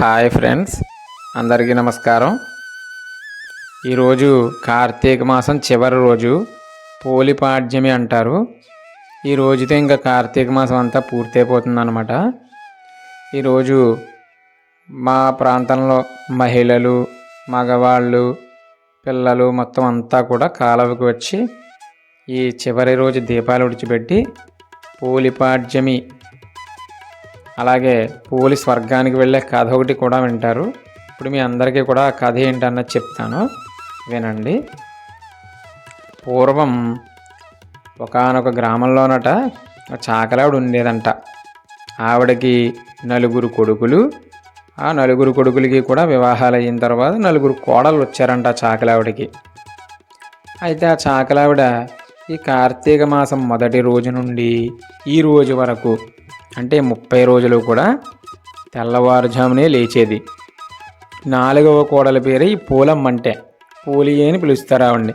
Hi friends అందరికీ నమస్కారం. ఈరోజు కార్తీక మాసం చివరి రోజు పోలిపాడ్యమి అంటారు. ఈ రోజుతో ఇంకా కార్తీక మాసం అంతా పూర్తయిపోతుంది అనమాట ఈరోజు మా ప్రాంతంలో మహిళలు మగవాళ్ళు పిల్లలు మొత్తం అంతా కూడా కాలువకి వచ్చి ఈ చివరి రోజు దీపాలు ఉడిచిపెట్టి పోలిపాడ్యమి అలాగే పోలీస్ స్వర్గానికి వెళ్ళే కథ ఒకటి కూడా వింటారు. ఇప్పుడు మీ అందరికీ కూడా ఆ కథ ఏంటన్నది చెప్తాను. వినండి. పూర్వం ఒకానొక గ్రామంలోనట ఒక చాకలావిడ ఉండేదంట. ఆవిడకి నలుగురు కొడుకులు. ఆ నలుగురు కొడుకులకి కూడా వివాహాలు అయిన తర్వాత నలుగురు కోడలు వచ్చారంట చాకలావిడకి. అయితే ఆ చాకలావిడ ఈ కార్తీక మాసం మొదటి రోజు నుండి ఈ రోజు వరకు అంటే ముప్పై రోజులు కూడా తెల్లవారుజామునే లేచేది. నాలుగవ కోడల పేరు ఈ పూలమ్మ అంటే. పూలి అని పిలుస్తారు ఆవిడ్ని.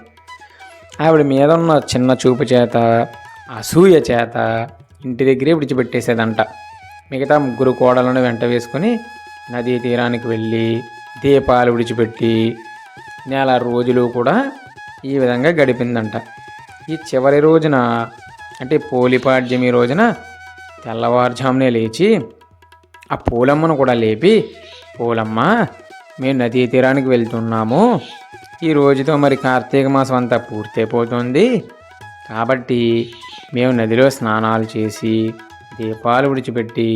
ఆవిడ మీద ఉన్న చిన్న చూపు చేత అసూయ చేత ఇంటి దగ్గరే విడిచిపెట్టేసేదంట. మిగతా ముగ్గురు కోడలను వెంట వేసుకొని నదీ తీరానికి వెళ్ళి దీపాలు విడిచిపెట్టి నెల రోజులు కూడా ఈ విధంగా గడిపిందంట. ఈ చివరి రోజున అంటే పోలిపాడ్యమి రోజున తెల్లవారుజామునే లేచి ఆ పూలమ్మను కూడా లేపి పూలమ్మ మేము నదీ తీరానికి వెళ్తున్నాము. ఈ రోజుతో మరి కార్తీక మాసం అంతా పూర్తయిపోతుంది. కాబట్టి మేము నదిలో స్నానాలు చేసి దీపాలు విడిచిపెట్టి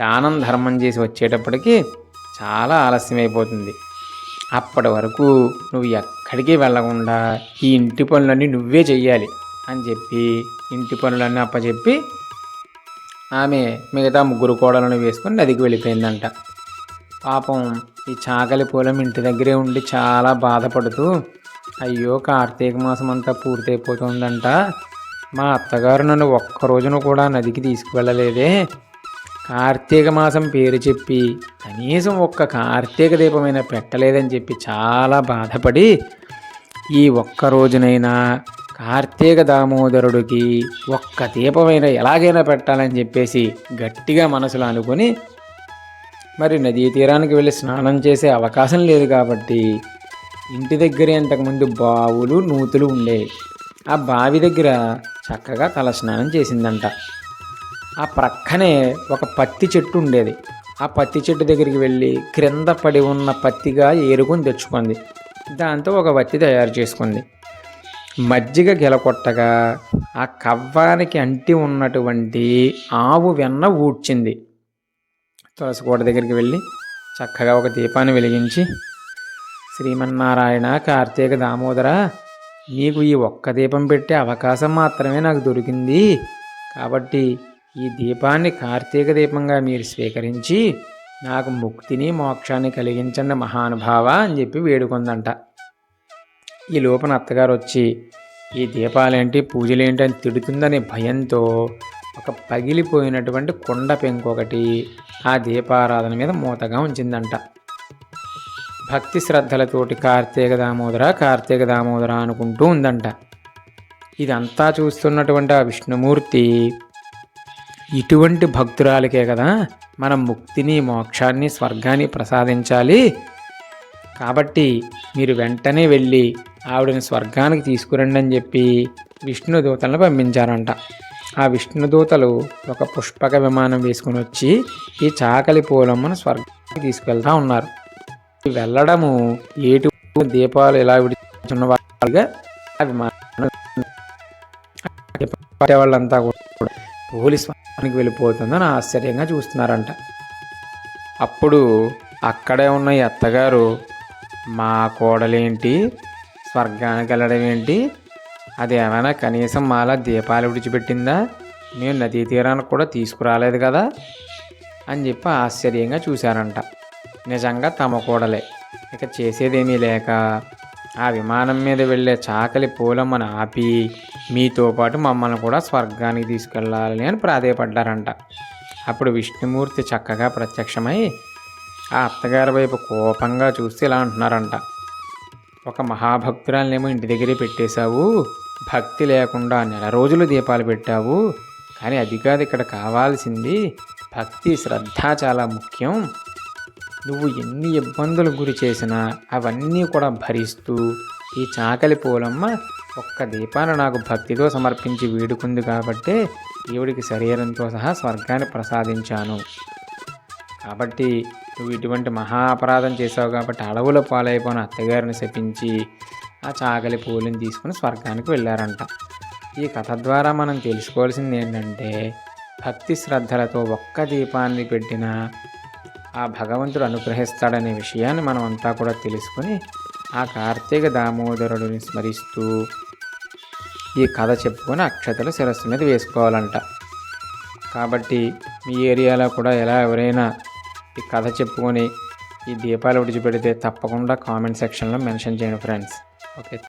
దానం ధర్మం చేసి వచ్చేటప్పటికి చాలా ఆలస్యమైపోతుంది. అప్పటి వరకు నువ్వు ఎక్కడికి వెళ్ళకుండా ఈ ఇంటి పనులన్నీ నువ్వే చెయ్యాలి అని చెప్పి ఇంటి పనులన్నీ అప్పచెప్పి ఆమె మిగతా ముగ్గురు కోడలను వేసుకొని నదికి వెళ్ళిపోయిందంట. పాపం ఈ చాకలి పూలం ఇంటి దగ్గరే ఉండి చాలా బాధపడుతూ అయ్యో కార్తీక మాసం అంతా పూర్తయిపోతుందంట. మా అత్తగారు నన్ను ఒక్క రోజున కూడా నదికి తీసుకువెళ్ళలేదే. కార్తీక మాసం పేరు చెప్పి కనీసం ఒక్క కార్తీక దీపమైనా పెట్టలేదని చెప్పి చాలా బాధపడి ఈ ఒక్క రోజునైనా కార్తీక దామోదరుడికి ఒక్క దీపమైన ఎలాగైనా పెట్టాలని చెప్పేసి గట్టిగా మనసులో అనుకొని మరి నదీ తీరానికి వెళ్ళి స్నానం చేసే అవకాశం లేదు కాబట్టి ఇంటి దగ్గరే ఇంతకుముందు బావులు నూతులు ఉండేవి ఆ బావి దగ్గర చక్కగా తల స్నానం చేసిందంట. ఆ ప్రక్కనే ఒక పత్తి చెట్టు ఉండేది. ఆ పత్తి చెట్టు దగ్గరికి వెళ్ళి క్రింద పడి ఉన్న పత్తిగా ఏరుకొని తెచ్చుకుంది. దాంతో ఒక వత్తి తయారు చేసుకుంది. మజ్జిగ గెలకొట్టగా ఆ కవ్వానికి అంటి ఉన్నటువంటి ఆవు వెన్న ఊడ్చింది. తులసి కోట దగ్గరికి వెళ్ళి చక్కగా ఒక దీపాన్ని వెలిగించి శ్రీమన్నారాయణ కార్తీక దామోదర నీకు ఈ ఒక్క దీపం పెట్టే అవకాశం మాత్రమే నాకు దొరికింది. కాబట్టి ఈ దీపాన్ని కార్తీక దీపంగా మీరు స్వీకరించి నాకు ముక్తిని మోక్షాన్ని కలిగించండి మహానుభావ అని చెప్పి వేడుకుందంట. ఈ లోపల అత్తగారు వచ్చి ఈ దీపాలేంటి? పూజలేంటి అని తిడుతుందనే భయంతో ఒక పగిలిపోయినటువంటి కొండ పెంకొకటి ఆ దీపారాధన మీద మూతగా ఉంచిందంట. భక్తి శ్రద్ధలతోటి కార్తీక దామోదర కార్తీక దామోదర అనుకుంటూ ఉందంట. ఇదంతా చూస్తున్నటువంటి ఆ విష్ణుమూర్తి ఇటువంటి భక్తురాలికే కదా మనం ముక్తిని మోక్షాన్ని స్వర్గాన్ని ప్రసాదించాలి. కాబట్టి మీరు వెంటనే వెళ్ళి ఆవిడని స్వర్గానికి తీసుకురండి అని చెప్పి విష్ణుదూతలను పంపించారంట. ఆ విష్ణుదూతలు ఒక పుష్పక విమానం వేసుకుని వచ్చి ఈ చాకలి పూలమ్మను స్వర్గానికి తీసుకెళ్తా ఉన్నారు. వెళ్ళడము ఏటు దీపాలు ఎలా విడిచున్న వాళ్ళుగా ఆ విమానం వాళ్ళంతా కూడా పోలి స్వర్గానికి వెళ్ళిపోతుందని ఆశ్చర్యంగా చూస్తున్నారంట. అప్పుడు అక్కడే ఉన్న ఈ అత్తగారు మా కోడలేంటి? స్వర్గానికి వెళ్ళడం ఏంటి అది ఏమైనా కనీసం మాలా దీపాలు విడిచిపెట్టిందా? మేము నదీ తీరానికి కూడా తీసుకురాలేదు కదా? అని చెప్పి ఆశ్చర్యంగా చూశారంట. నిజంగా తమ కూడలే. ఇక చేసేదేమీ లేక ఆ విమానం మీద వెళ్ళే చాకలి పూలమ్మను ఆపి మీతో పాటు మమ్మల్ని కూడా స్వర్గానికి తీసుకెళ్ళాలని అని ప్రాధేయపడ్డారంట. అప్పుడు విష్ణుమూర్తి చక్కగా ప్రత్యక్షమై ఆ అత్తగారి వైపు కోపంగా చూస్తే ఇలా అంటున్నారంట. ఒక మహాభక్తురాలనేమో ఇంటి దగ్గరే పెట్టేశావు భక్తి లేకుండా నెల రోజులు దీపాలు పెట్టావు కానీ అది కాదు ఇక్కడ కావాల్సింది భక్తి శ్రద్ధ చాలా ముఖ్యం. నువ్వు ఎన్ని ఇబ్బందులు గురి చేసినా అవన్నీ కూడా భరిస్తూ ఈ చాకలి పూలమ్మ ఒక్క దీపాన్ని నాకు భక్తితో సమర్పించి వేడుకుంది కాబట్టే దేవుడికి శరీరంతో సహా స్వర్గాన్ని ప్రసాదించాను. కాబట్టి నువ్వు ఇటువంటి మహా అపరాధం చేసావు కాబట్టి అడవుల పాలైపోయిన అత్తగారిని శపించి ఆ చాకలి పూలను తీసుకుని స్వర్గానికి వెళ్ళారంట. ఈ కథ ద్వారా మనం తెలుసుకోవాల్సింది ఏంటంటే భక్తి శ్రద్ధలతో ఒక్క దీపాన్ని పెట్టిన ఆ భగవంతుడు అనుగ్రహిస్తాడనే విషయాన్ని మనం అంతా కూడా తెలుసుకొని ఆ కార్తీక దామోదరుడిని స్మరిస్తూ ఈ కథ చెప్పుకొని అక్షతలు శిరస్సు మీద వేసుకోవాలంట. కాబట్టి మీ ఏరియాలో కూడా ఎలా ఎవరైనా ఈ కథ చెప్పుకొని ఈ దీపాలు విడిచిపెడితే తప్పకుండా కామెంట్ సెక్షన్లో మెన్షన్ చేయండి ఫ్రెండ్స్ ఓకే.